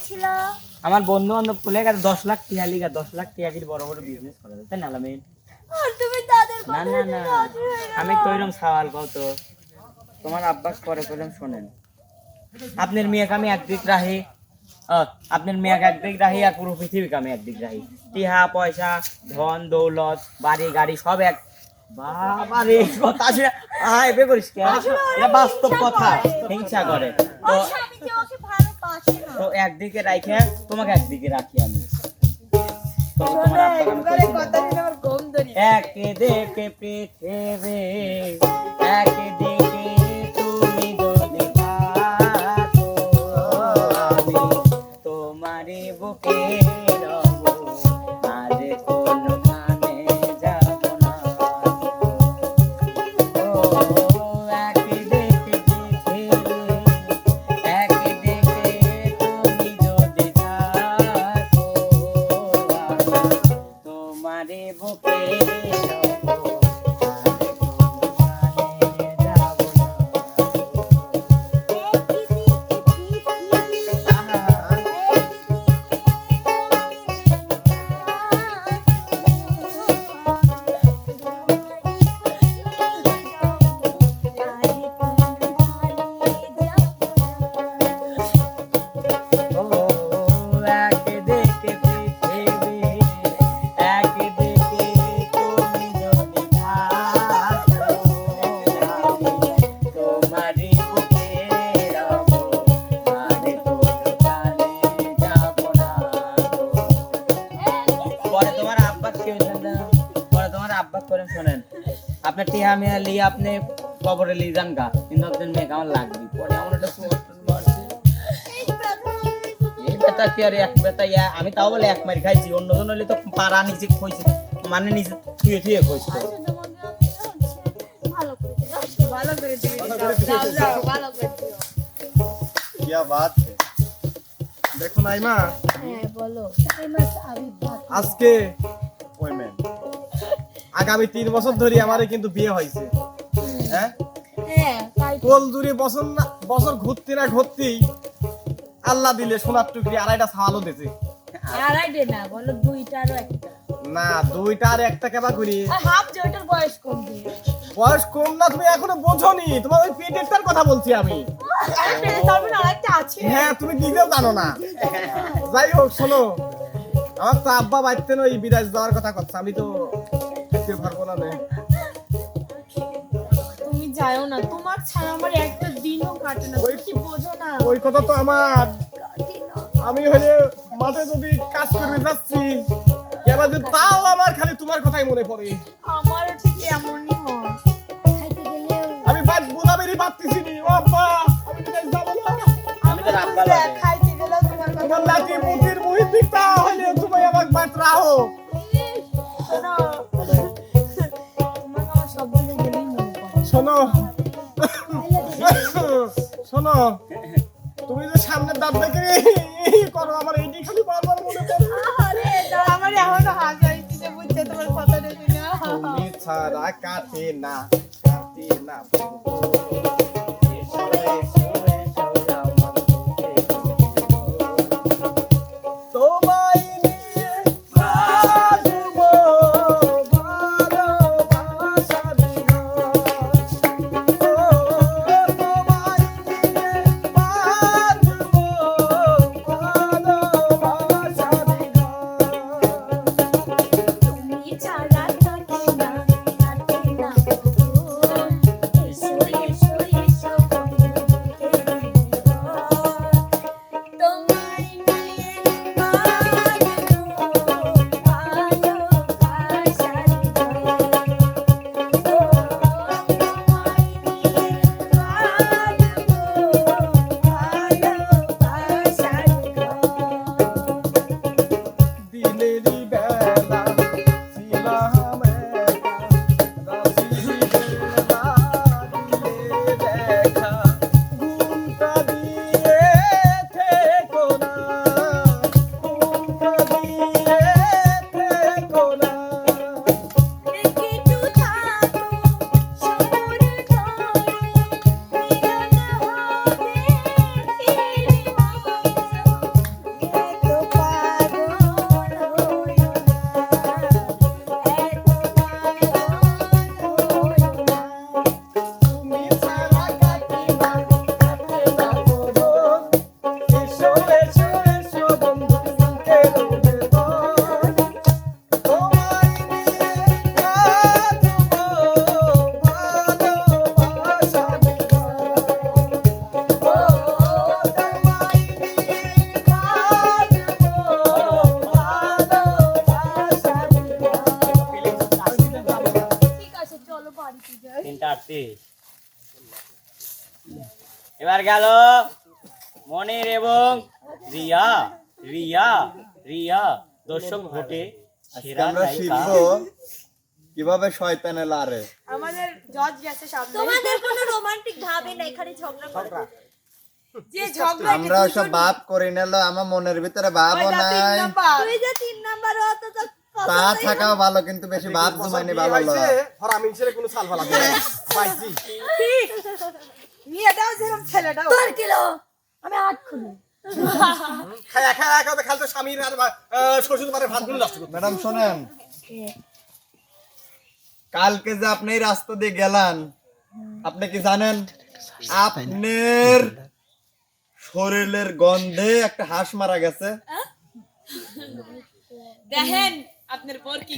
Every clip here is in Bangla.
বলেছিল। আমার বন্ধু বান্ধব খুলে গেছে দশ লাখ টাকা লিগা দশ লাখ দিয়ে বড় বড় বিজনেস করা তাই না তাদের না না না। আমি কইরম সওয়াল কও তো। তোমার আব্বাস পরে কইরম শোনেন। আপনার মেয়েকে আমি একদিক রাহি আপনার মেয়েকে একদিক রাহি আর পুরো পৃথিবীকে আমি একদিক রাহি টিহা পয়সা ধন দৌলত বাড়ি গাড়ি সব এক। বাবা রে কথা আসে আয় এবে করিস কে? এটা বাস্তব কথা হিংসা করে। তো ওর স্বামী যে ওকে ভালোবাসে না। তো একদিকে রাখে তোমাকে একদিকে রাখি আমি। একে দেখে পৃথিবী একে দেখে তুমি যদি থাকো আমি তোমারই বুকে শোনেন আপনার টিহা মিয়া লিয়ে আপনি কবরে লিয়ে যান গা কিন্তু আপনার মেয়ে কেমন লাগবে পরে আমার একটা পোস্ট মারছে এই বেটা কি আর এক বেটা ইয়া আমি তাও বলে এক মারি খাইছি অন্যজন হলে তো পাড়া নিচে খইছে মানে নিচে থুয়ে থুয়ে খইছে ভালো করে দিও। ভালো করে দিও। যাও, যাও, ভালো করে দিও। क्या बात है দেখো নাইমা হ্যাঁ বলো আজকে ওই ম্যান আগামী তিন বছর ধরে আমারে কিন্তু বিয়ে হয়েছে। হ্যাঁ? হ্যাঁ। কোল দূরে বছর না বছর ঘুরতে না ঘুরতেই আল্লাহ দিলে সোনার টুকরি আড়াইটা ছাওয়ালও আড়াইটে না বলো দুইটারও একটা। না দুইটা আর একটা কেবা করি? হাফ বয়স কম বয়স কম না তুমি এখনও বোঝনি? তোমার ওই পেটেরটার কথা বলছি আমি। হ্যাঁ তুমি নিজেও জানো না। যাই হোক শোনো। আমার তো আব্বা বাড়তে ওই বিদেশ যাওয়ার কথা করছে আমি তো যেতে পারব না রে। তুমি যাও না। তোমার ছাড়া আমার একটা দিনও কাটে না। তুমি কি বোঝো না? ওই কথা তো আমার। আমি হলে মাঠে যদি কাজ করবে যাচ্ছি এবার যদি তাও আমার খালি তোমার কথাই মনে পড়ে। আমারও ঠিক এমনই হয়। আমি বাদ বোলাবেরই পারতেছি নি। ও আব্বা আমি বিদেশ যাব? না আমি তো রাব্বা লাগে খাইতে গেলেও তোমার কথা লাঠি মুটির মুহিত দিকটা হলে তুমি আমাকে বাদ রাখো শোনো। শোনো তুমি যে সামনের দাঁত দেখে করো আমার এইটি খালি বারবার মনে করো আমার এখন হাসি বুঝছে তোমার কথা দেখি না ছাড়া কাটে না কাটে না। এবার গেল মনির এবং রিয়া রিয়া রিয়া। দর্শক ভোটে সেরা নায়িকা। কীভাবে শয়তানে লারে আমাদের জজ গেছে সামনে। তোমাদের কোনো রোমান্টিক ভাবে না এখানে ঝগড়া করে। যে ঝগড়া আমরা সব ভাব করে নিল আমার মনের ভিতরে ভাবও নাই। তুই যে তিন নাম্বার অত তো থাকাও ভালো কিন্তু বেশি ভাব জমাইনি ভালো। ছেলে কোনো সাল ফালা পাইছি। মেয়েটাও যেরকম ছেলেটাও। তোর কিলো আমি আট খুলি। খায়া খায়া খালতো স্বামীর আর আহ, শ্বশুর বাড়ির ভাতগুলো নষ্ট করতে। ম্যাডাম শোনেন। কালকে যে আপনি রাস্তা দিয়ে গেলেন আপনি কি জানেন? আপনার শরীরের গন্ধে একটা হাঁস মারা গেছে। দেখেন আপনার বর কি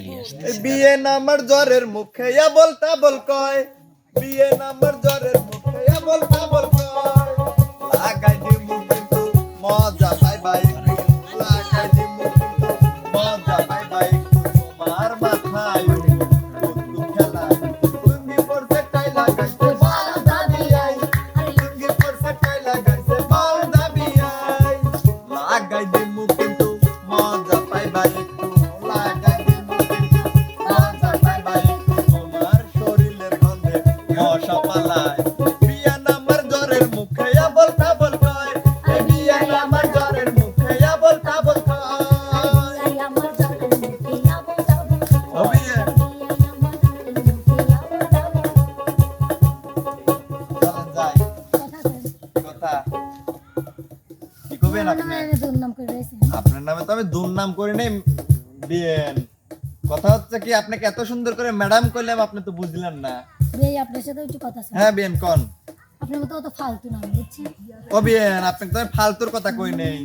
বিয়ে নামার জ্বরের মুখে ইয়া বলতা বল কয়। বিয়ে নামার জ্বরের মুখে ইয়া বলতা বল কয়। লাগাই দিমু কিন্তু মজা পাই বাই। মুখে আপনার নামে তো আমি দুর্নাম করি নাই বিয়েন কথা হচ্ছে কি আপনাকে এত সুন্দর করে ম্যাডাম কইলাম আপনি তো বুঝলেন না। আপনার সাথে একটু কথা আছে। হ্যাঁ বিয়েন কোন। আপনার মতো অত ফালতু না আমি বুঝছি। ও তো আমি ফালতুর কথা কই নেই।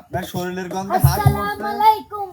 আপনার শরীরের গন্ধ হাত আসসালামু আলাইকুম।